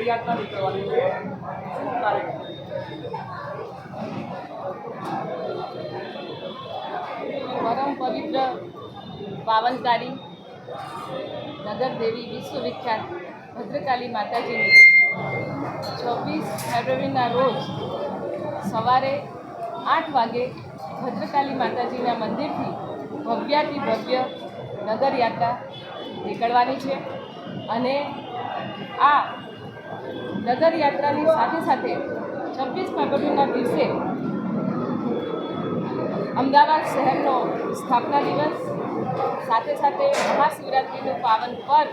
નગરયાત્રા નીકળવાની છે. શું કાર્યક્રમ પરમ પવિત્ર પાવનકારી નગરદેવી વિશ્વવિખ્યાત ભદ્રકાલી માતાજીની છવ્વીસ ફેબ્રુઆરીના રોજ સવારે આઠ વાગે ભદ્રકાલી માતાજીના મંદિરથી ભવ્યાથી ભવ્ય નગરયાત્રા નીકળવાની છે. અને આ નગરયાત્રાની સાથે સાથે છવ્વીસ ફેબ્રુઆરીના દિવસે અમદાવાદ શહેરનો સ્થાપના દિવસ, સાથે સાથે મહાશિવરાત્રિનું પાવન પર્વ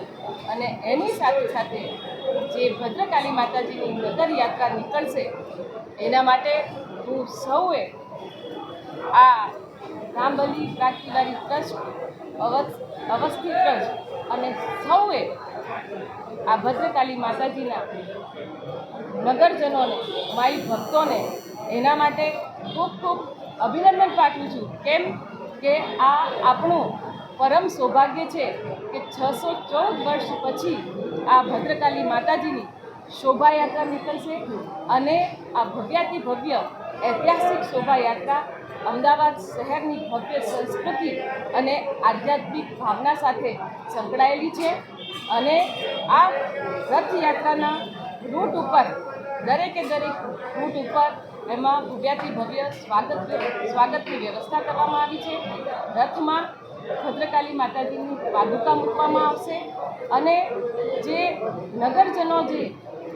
અને એની સાથે સાથે જે ભદ્રકાલી માતાજીની નગર યાત્રા નીકળશે, એના માટે હું સૌએ આ રામબલી ક્રાંતિકારી ટ્રસ્ટ અવસ, અવસ્થિત ટ્રસ્ટ અને સૌએ આ ભદ્રકાલી માતાજીના નગરજનોને માઈ ભક્તોને એના માટે ખૂબ ખૂબ અભિનંદન પાઠવું છું. કેમ કે આ આપણું પરમ સૌભાગ્ય છે કે છસો ચૌદ વર્ષ પછી આ ભદ્રકાલી માતાજીની શોભાયાત્રા નીકળશે અને આ ભવ્યાતિ ભવ્ય ઐતિહાસિક શોભાયાત્રા અમદાવાદ શહેરની ભવ્ય સંસ્કૃતિ અને આધ્યાત્મિક ભાવના સાથે સંકળાયેલી છે અને આ રથયાત્રાના રૂટ ઉપર, દરેકે દરેક રૂટ ઉપર એમાં ભવ્યાથી ભવ્ય સ્વાગત સ્વાગતની વ્યવસ્થા કરવામાં આવી છે. રથમાં ભદ્રકાલી માતાજીની પાદુકા મૂકવામાં આવશે અને જે નગરજનો જે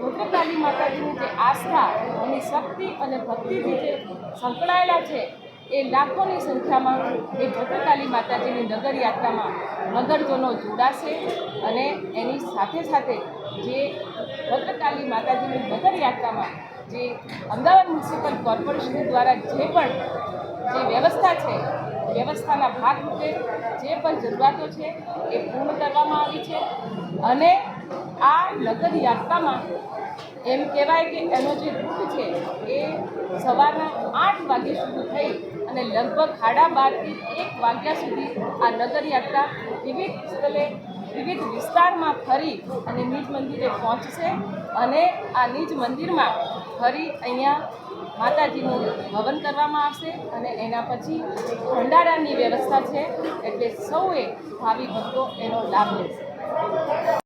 ભદ્રકાલી માતાજીની જે આસ્થા એની શક્તિ અને ભક્તિથી જે સંકળાયેલા છે, એ લાખોની સંખ્યામાં એ ભદ્રકાલી માતાજીની નગર યાત્રામાં નગરજનો જોડાશે અને એની સાથે સાથે જે ભદ્રકાલી માતાજીની નગર યાત્રામાં જે અમદાવાદ મ્યુનિસિપલ કોર્પોરેશન દ્વારા જે પણ જે વ્યવસ્થા છે, વ્યવસ્થાના ભાગરૂપે જે પણ જરૂરિયાતો છે, એ પૂર્ણ કરવામાં આવી છે. અને આ નગર યાત્રામાં એમ કહેવાય કે એનો જે રૂટ છે એ સવારના આઠ વાગે શરૂ થઈ અને લગભગ સાડા બારથી એક વાગ્યા સુધી આ નગર યાત્રા વિવિધ સ્થળે, વિવિધ વિસ્તારમાં ફરી અને નિજ મંદિરે પહોંચશે અને આ નિજ મંદિરમાં ફરી અહીંયા માતાજીનું હવન કરવામાં આવશે અને એના પછી ભંડારાની વ્યવસ્થા છે એટલે સૌએ ભાવિ ભક્તો એનો લાભ લેશે.